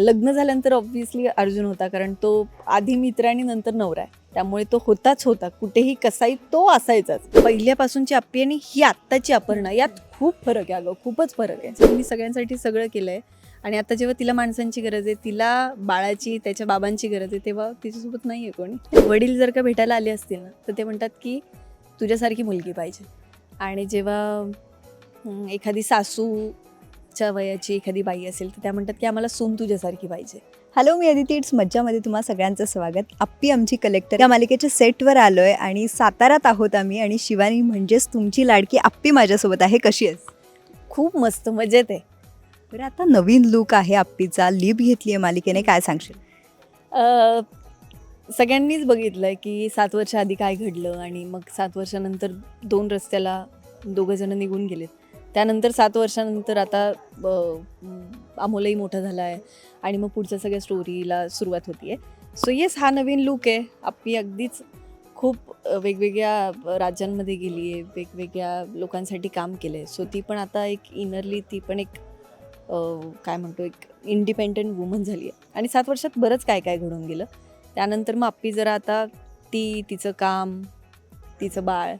लग्न झाल्यानंतर ऑब्व्हियसली अर्जुन होता कारण तो आधी मित्र आणि नंतर नवरा आहे. त्यामुळे तो होताच होता. कुठेही कसाही तो असायचाच. पहिल्यापासूनची आप्पी आणि ही आत्ताची अपर्णा यात खूप फरक आहे अगं खूपच फरक आहे. मी सगळ्यांसाठी सगळं केलं आहे आणि आता जेव्हा तिला माणसांची गरज आहे तिला बाळाची त्याच्या बाबांची गरज आहे तेव्हा तिच्यासोबत नाही आहे कोणी. वडील जर का भेटायला आले असतील ना तर ते म्हणतात की तुझ्यासारखी मुलगी पाहिजे. आणि जेव्हा एखादी सासू सासूच्या वयाची एखादी बाई असेल तर त्या म्हणतात की आम्हाला सून तुझ्यासारखी पाहिजे. हॅलो मी अदिती इट्स मज्जामध्ये तुम्हा सगळ्यांचं स्वागत. आप्पी आमची कलेक्टर या मालिकेच्या सेटवर आलो आहे आणि साताऱ्यात आहोत आम्ही आणि शिवानी म्हणजेच तुमची लाडकी आप्पी माझ्यासोबत आहे. कशी आहेस? खूप मस्त मजेत आहे. बरं आता नवीन लुक आहे आप्पीचा. लिप घेतली आहे मालिकेने. काय सांगशील? अ, सगळ्यांनीच बघितलं की सात वर्ष आधी काय घडलं आणि मग सात वर्षानंतर दोन रस्त्याला दोघं जण निघून गेलेत. त्यानंतर सात वर्षानंतर आता अमोलही मोठा झाला आहे आणि मग पुढच्या सगळ्या स्टोरीला सुरुवात होती आहे सो येस हा नवीन लुक आहे. आपली अगदीच खूप वेगवेगळ्या राज्यांमध्ये गेली आहे वेगवेगळ्या लोकांसाठी काम केलं आहे सो ती पण आता एक इनरली ती पण एक काय म्हणतो एक इंडिपेंडंट वुमन झाली आहे आणि सात वर्षात बरंच काय काय घडून गेलं. त्यानंतर मग आप्पी जरा आता ती तिचं काम तिचं बाळ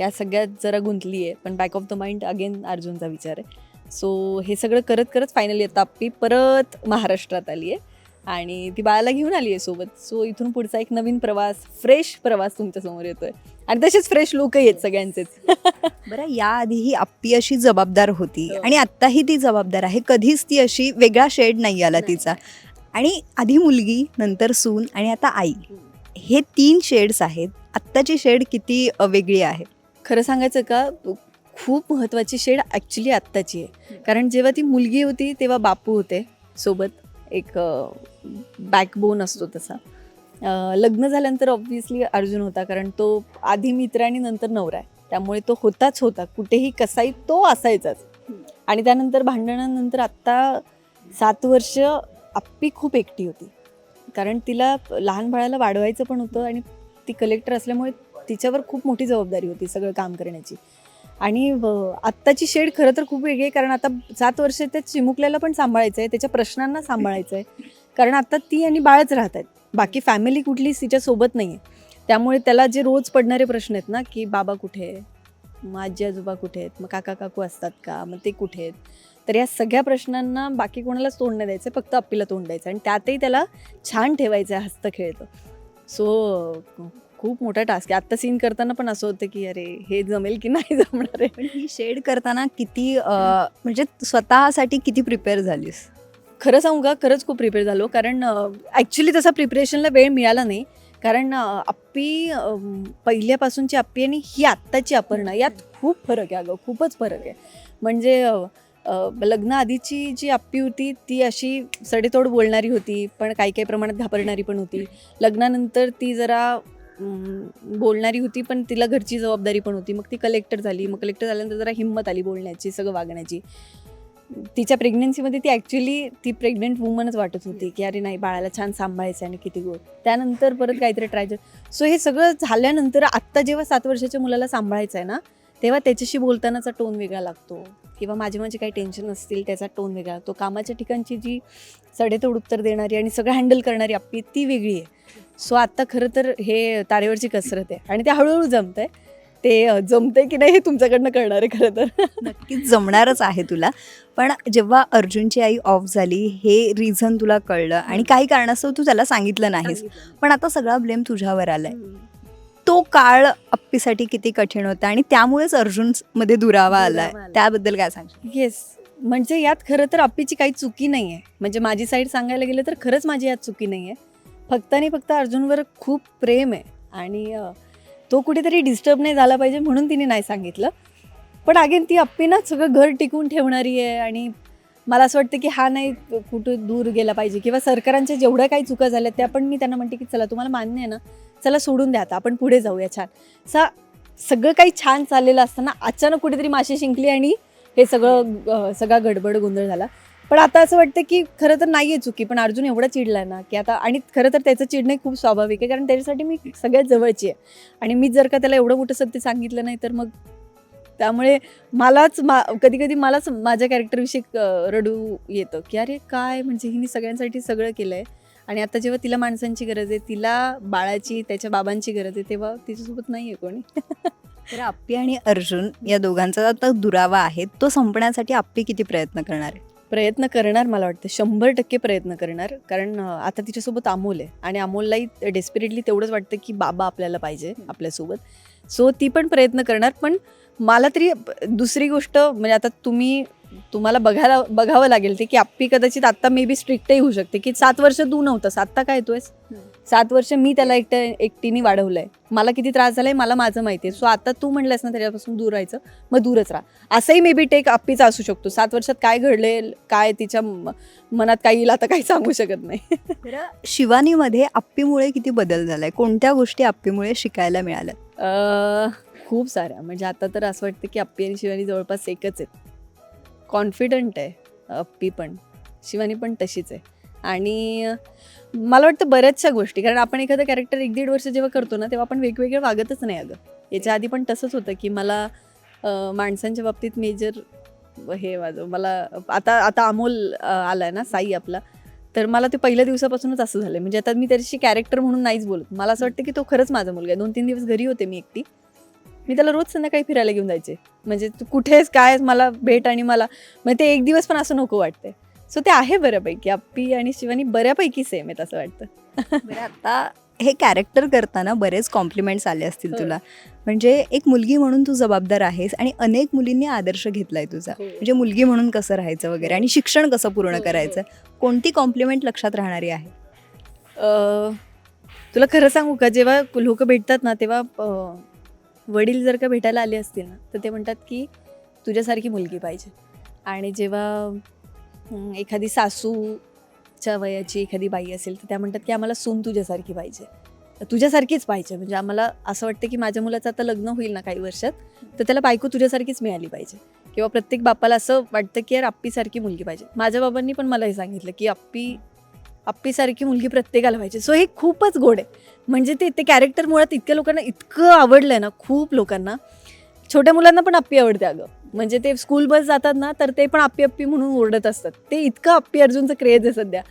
या सगळ्यात जरा गुंतली आहे. पण back of the mind again अर्जुनचा विचार आहे. सो हे सगळं करत करत फायनली आता आप्पी परत महाराष्ट्रात आली आहे. आणि ती बाळाला घेऊन आली आहे सोबत. सो इथून पुढचा एक नवीन प्रवास फ्रेश प्रवास तुमच्यासमोर येतोय. आणि तसेच फ्रेश लोकही आहेत सगळ्यांचेच. बरं याआधी ही आप्पी अशी जबाबदार होती. हो. आणि आत्ताही ती जबाबदार आहे. कधीच ती अशी वेगळा शेड नाही आला. तिचा. आणि आधी मुलगी नंतर सून आणि आता आई. हे. तीन शेड्स आहेत. आत्ताची शेड किती वेगळी आहे. खरं सांगायचं का खूप महत्त्वाची शेड ॲक्च्युली आत्ताची आहे. कारण जेव्हा ती मुलगी होती तेव्हा बापू होते सोबत. एक बॅकबोन असतो तसा. लग्न झाल्यानंतर ऑब्व्हियसली अर्जुन होता कारण तो आधी मित्र आणि नंतर नवरा आहे. त्यामुळे तो होताच होता. कुठेही कसाही तो असायचाच. आणि त्यानंतर भांडणानंतर आत्ता सात वर्ष आप्पी खूप एकटी होती. कारण तिला लहान बाळाला वाढवायचं पण होतं आणि ती कलेक्टर असल्यामुळे तिच्यावर खूप मोठी जबाबदारी होती सगळं काम करण्याची. आणि आत्ताची शेड खरं तर खूप वेगळी आहे कारण आता सात वर्ष त्या चिमुकल्याला पण सांभाळायचं आहे त्याच्या प्रश्नांना सांभाळायचं आहे कारण आता ती आणि बाळच राहत आहेत. बाकी फॅमिली कुठलीच तिच्यासोबत नाही आहे त्यामुळे त्याला जे रोज पडणारे प्रश्न आहेत ना की बाबा कुठे आहे? मग आजी आजोबा कुठे आहेत? मग काका काकू असतात का? मग ते कुठे आहेत? तर या सगळ्या प्रश्नांना बाकी कोणालाच तोंड नाही द्यायचं फक्त आपल्याला तोंड द्यायचं आणि त्यातही त्याला छान ठेवायचं आहे हस्त खेळतं सो खूप मोठा टास्क आहे. आत्ता सीन करताना पण असं होतं की अरे हे जमेल की नाही जमणार आहे? पण ही शेड करताना किती म्हणजे स्वतःसाठी किती प्रिपेअर झालीस? खरं सांगू का? खरंच खूप प्रिपेअर झालो. कारण ॲक्च्युली तसा प्रिपरेशनला वेळ मिळाला नाही. कारण आप्पी पहिल्यापासूनची आप्पी आणि ही आत्ताची अपर्णा यात खूप फरक आहे अगं. खूपच फरक आहे. म्हणजे अ, अ, लग्न आधीची जी आप्पी होती ती अशी सडेतोड बोलणारी होती पण काही काही प्रमाणात घाबरणारी पण होती. लग्नानंतर ती जरा बोलणारी होती पण तिला घरची जबाबदारी पण होती. मग ती कलेक्टर झाली. मग कलेक्टर झाल्यानंतर जरा हिंमत आली बोलण्याची सगळं वागण्याची. तिच्या प्रेग्नन्सीमध्ये ती ॲक्च्युली ती प्रेग्नंट वुमनच वाटत होती की अरे नाही बाळाला छान सांभाळायचं आणि किती गोड. त्यानंतर परत काहीतरी ट्राय सो हे सगळं झाल्यानंतर आत्ता जेव्हा सात वर्षाच्या मुलाला सांभाळायचं आहे ना तेव्हा त्याच्याशी बोलतानाचा टोन वेगळा लागतो. किंवा माझे माझे काही टेन्शन असतील त्याचा टोन वेगळा लागतो. कामाच्या ठिकाणची जी सडेतोड उत्तर देणारी आणि सगळं हँडल करणारी आपली ती वेगळी आहे. सो आत्ता खरं तर हे तारेवरची कसरत आहे. आणि ते हळूहळू जमतं आहे ते अ, जमतंय की नाही हे तुमच्याकडनं कळणार आहे खरं तर. नक्कीच जमणारच आहे तुला. पण जेव्हा अर्जुनची आई ऑफ झाली हे रिझन तुला कळलं. आणि काही कारणास्तव तू त्याला सांगितलं नाहीस. पण आता सगळा ब्लेम तुझ्यावर आलाय. तो काळ अप्पीसाठी किती कठीण होता आणि त्यामुळेच अर्जुनमध्ये दुरावा आलाय. दुरावा. त्याबद्दल काय सांगशील? येस म्हणजे यात खरं तर आपलीची काही चुकी नाही आहे म्हणजे माझी साईड सांगायला गेलं तर खरंच माझी यात चुकी नाही आहे फक्त आणि फक्त अर्जुनवर खूप प्रेम आहे. आणि अं, तो कुठेतरी डिस्टर्ब नाही झाला पाहिजे म्हणून तिने नाही सांगितलं. पण अगेन ती अप्पी ना सगळं घर टिकवून ठेवणारी आहे आणि मला असं वाटतं की हा नाही कुठं दूर गेला पाहिजे किंवा सरकारांच्या जेवढ्या काही चुका झाल्या त्या पण मी त्यांना म्हणते की चला तुम्हाला मान्य आहे ना चला सोडून द्या आता आपण पुढे जाऊया छान. सा सगळं काही छान चाललेलं असताना अचानक कुठेतरी माशी शिंकली आणि हे सगळं सगळा गडबड गोंधळ झाला. पण आता असं वाटतं की खरं तर नाही आहे चुकी पण अर्जुन एवढा चिडला ना की आता आणि खरं तर त्याचं चिडणं खूप स्वाभाविक आहे कारण त्याच्यासाठी मी सगळ्यात जवळची आहे. आणि मी जर का त्याला एवढं मोठं सत्य सांगितलं नाही तर मग त्यामुळे मलाच मा कधी कधी मलाच माझ्या कॅरेक्टरविषयी रडू येतं की अरे काय? म्हणजे हिने सगळ्यांसाठी सगळं केलं आहे आणि आता जेव्हा तिला माणसांची गरज आहे तिला बाळाची त्याच्या बाबांची गरज आहे तेव्हा तिच्यासोबत नाही आहे कोणी. तर आप्पी आणि अर्जुन या दोघांचा आता दुरावा आहे तो संपण्यासाठी आप्पी किती प्रयत्न करणार आहे? प्रयत्न करणार मला वाटतं. शंभर टक्के प्रयत्न करणार. कारण आता तिच्यासोबत अमोल आहे. आणि अमोललाही डेस्पिरेटली तेवढंच वाटतं की बाबा आपल्याला पाहिजे आपल्यासोबत. सो ती पण प्रयत्न करणार. पण मला तरी दुसरी गोष्ट म्हणजे आता तुम्ही तुम्हाला बघायला बघावं लागेल ते की आप्पी कदाचित आत्ता मे बी स्ट्रिक्टही होऊ शकते की सात वर्ष तू नव्हतंस आत्ता काय येतोयस सात वर्ष मी त्याला एकट्या एकटीने वाढवलंय. मला किती त्रास झालाय मला माझं माहिती आहे. सो आता तू म्हणलंस ना त्याच्यापासून दूर राहायचं मग दूरच राहा. असंही मे बी टेक आप्पीचा असू शकतो. सात वर्षात काय घडले काय तिच्या मनात काय येईल आता काही सांगू शकत नाही. तर शिवानीमध्ये आप्पीमुळे किती बदल झालाय? कोणत्या गोष्टी आप्पीमुळे शिकायला मिळाल्या खूप साऱ्या. म्हणजे आता तर असं वाटतं की अप्पी आणि शिवानी जवळपास एकच आहेत. कॉन्फिडंट आहे अप्पी पण. शिवानी पण तशीच आहे. आणि मला वाटतं बऱ्याचशा गोष्टी. कारण आपण एखादं कॅरेक्टर एक दीड वर्ष जेव्हा करतो ना तेव्हा आपण वेगवेगळं वागतच नाही अगं. याच्या आधी पण तसंच होतं की मला माणसांच्या बाबतीत मेजर हे माझं मला आता आता अमोल आला आहे ना साई आपला. तर मला ते पहिल्या दिवसापासूनच असं झालं म्हणजे आता मी त्याच्याशी कॅरेक्टर म्हणून नाहीच बोलत. मला असं वाटतं की तो खरंच माझा मुलगा आहे. दोन तीन दिवस घरी होते मी एकटी. मी त्याला रोज संध्याकाळी फिरायला घेऊन जायचे. म्हणजे तू कुठेच काय मला भेट आणि मला. मग ते एक दिवस पण असं नको वाटतंय. सो ते आहे बऱ्यापैकी. अप्पी आणि शिवानी बऱ्यापैकी सेम आहेत असं वाटतं. बरं आता हे कॅरेक्टर करताना बरेच कॉम्प्लिमेंट्स आले असतील हो. तुला. म्हणजे एक मुलगी म्हणून तू जबाबदार आहेस आणि अनेक मुलींनी आदर्श घेतलाय तुझा. म्हणजे मुलगी म्हणून कसं राहायचं वगैरे आणि शिक्षण कसं पूर्ण हो, हो. करायचं? कोणती कॉम्प्लिमेंट लक्षात राहणारी आहे? तुला खरं सांगू का? जेव्हा लोक भेटतात ना तेव्हा वडील जर का भेटायला आले असतील ना तर ते म्हणतात की तुझ्यासारखी मुलगी पाहिजे. आणि जेव्हा एखादी सासूच्या वयाची एखादी बाई असेल तर त्या म्हणतात की आम्हाला सून तुझ्यासारखी पाहिजे. तर तुझ्यासारखीच पाहिजे. म्हणजे आम्हाला असं वाटतं की माझ्या मुलाचं आता लग्न होईल ना काही वर्षात तर त्याला बायको तुझ्यासारखीच मिळाली पाहिजे. किंवा प्रत्येक बापाला असं वाटतं की यार आप्पीसारखी मुलगी पाहिजे. माझ्या बाबांनी पण मला हे सांगितलं की आप्पी आप्पीसारखी मुलगी प्रत्येकाला पाहिजे सो हे खूपच गोड आहे. म्हणजे ते ते कॅरेक्टर मुळात इतक्या लोकांना इतकं आवडलं आहे ना खूप लोकांना. छोट्या मुलांना पण आप्पी आवडते अगं. म्हणजे ते स्कूल बस जातात ना तर ते पण आप्पी आप्पी म्हणून ओरडत असतात. ते इतकं आप्पी अर्जुनचं क्रेज आहे सध्या.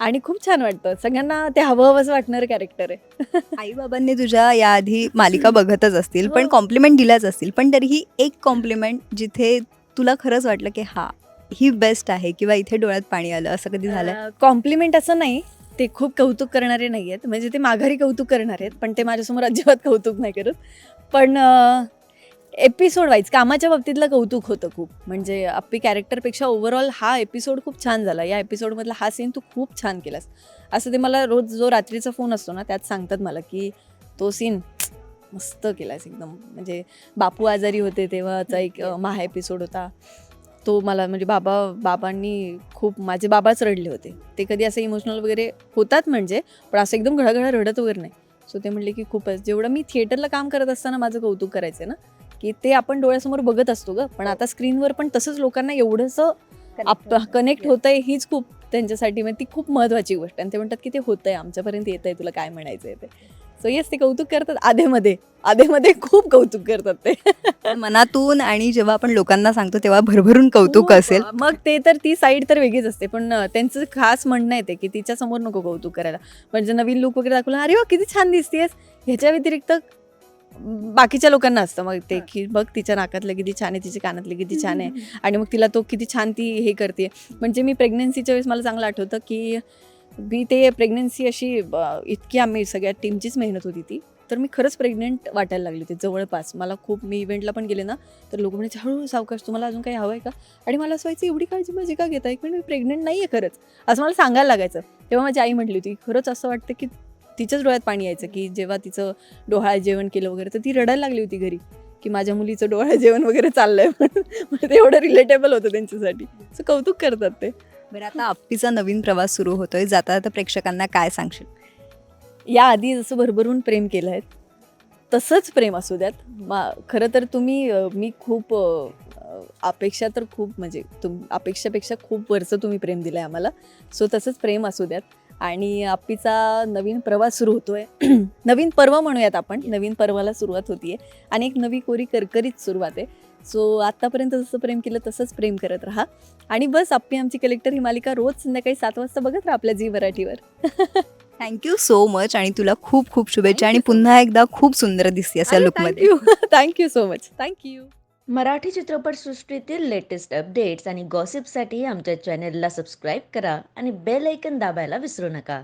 आणि खूप छान वाटतं. सगळ्यांना ते हवं हवंसं वाटणारं कॅरेक्टर आहे. आई बाबांनी तुझ्या याआधी मालिका बघतच असतील पण हो. कॉम्प्लिमेंट दिल्याच असतील. पण तरीही एक कॉम्प्लिमेंट जिथे तुला खरंच वाटलं की हा ही बेस्ट आहे किंवा इथे डोळ्यात पाणी आलं असं कधी झालं कॉम्प्लिमेंट असं नाही. ते खूप कौतुक करणारे नाही आहेत म्हणजे ते माघारी कौतुक करणारे आहेत पण ते माझ्यासमोर अजिबात कौतुक नाही करत. पण एपिसोड वाईज कामाच्या बाबतीतलं कौतुक होतं खूप. म्हणजे आपली कॅरेक्टरपेक्षा ओव्हरऑल हा एपिसोड खूप छान झाला. या एपिसोडमधला हा सीन तू खूप छान केलास. असं ते मला रोज जो रात्रीचा फोन असतो ना त्यात सांगतात मला की तो सीन मस्त केलास एकदम. म्हणजे बापू आजारी होते तेव्हाचा एक महा एपिसोड होता. तो मला म्हणजे बाबा बाबांनी खूप माझे बाबाच रडले होते. ते कधी असं इमोशनल वगैरे होतात म्हणजे पण असं एकदम घडाघडा रडत वगैरे नाही. सो ते म्हणले की खूपच जेवढं मी थिएटरला काम करत असताना माझं कौतुक करायचं ना की ते आपण डोळ्यासमोर बघत असतो ग पण आता स्क्रीनवर पण तसंच लोकांना एवढंसं आप कनेक्ट होतंय हीच खूप त्यांच्यासाठी म्हणजे ती खूप महत्त्वाची गोष्ट आणि ते म्हणतात की ते होतंय आमच्यापर्यंत येत आहे तुला काय म्हणायचं आहे ते. सो येस ते कौतुक करतात. आधेमध्ये. आधेमध्ये खूप कौतुक करतात ते. मनातून आणि जेव्हा आपण लोकांना सांगतो तेव्हा भरभरून कौतुक खूप, असेल. मग ते तर ती साईड तर वेगळीच असते. पण त्यांचं खास म्हणणं येते की तिच्या समोर नको कौतुक करायला. म्हणजे नवीन लुक वगैरे दाखवला अरे वा किती छान दिसतेस ह्याच्या व्यतिरिक्त बाकीच्या लोकांना असतं. मग ते की बघ तिच्या नाकातलं किती छान आहे तिच्या कानातलं किती छान आहे. आणि मग तिला तो किती छान ती हे करते म्हणजे मी प्रेग्नन्सीच्या वेळेस मला चांगलं आठवतं की मी ते प्रेग्नन्सी अशी इतकी आम्ही सगळ्या टीमचीच मेहनत होती ती तर मी खरंच प्रेग्नेंट वाटायला लागली होती जवळपास. मला खूप मी इव्हेंटला पण गेले ना तर लोक म्हणायचे हळू सावकाश तुम्हाला अजून काही हवं आहे का? आणि मला असं व्हायचं एवढी काळजी माझी का घेता एक मी प्रेग्नेंट नाही आहे खरंच. असं मला सांगायला लागायचं. तेव्हा माझी आई म्हटली होती खरंच असं वाटतं की तिच्याच डोळ्यात पाणी यायचं की जेव्हा तिचं डोहाळ जेवण केलं वगैरे तर ती रडायला लागली होती घरी की माझ्या मुलीचं डोहाळ जेवण वगैरे चाललंय म्हणून. ते एवढं रिलेटेबल होतं त्यांच्यासाठी. सो कौतुक करतात ते. बरं आता आप्पीचा नवीन प्रवास सुरू होतोय. जाता जाता प्रेक्षकांना काय सांगशील? याआधी जसं भरभरून प्रेम केलं आहे तसंच प्रेम असू द्यात. मा खरं तर तुम्ही मी खूप अपेक्षा तर खूप म्हणजे तुम अपेक्षापेक्षा खूप वरचं तुम्ही प्रेम दिलं आहे आम्हाला. सो तसंच प्रेम असू द्यात. आणि आप्पीचा नवीन प्रवास सुरू होतो आहे नवीन पर्व म्हणूयात आपण. नवीन पर्वाला सुरुवात होतीये. आहे आणि एक नवी कोरी करकरीत सुरुवात आहे. सो आत्तापर्यंत जसं प्रेम केलं तसंच प्रेम करत राहा. आणि बस आप्पी आमची कलेक्टर ही मालिका रोज संध्याकाळी सात वाजता बघत राहा आपल्या झी मराठीवर. थँक्यू सो मच आणि तुला खूप खूप शुभेच्छा आणि पुन्हा एकदा खूप सुंदर दिसते या लुकमध्ये thank you thank you so much thank you Marathi चित्रपटसृष्टीतील लेटेस्ट अपडेट्स आणि गॉसिपसाठी आमच्या चॅनेलला सबस्क्राईब करा आणि बेल ऐकन दाबायला विसरू नका.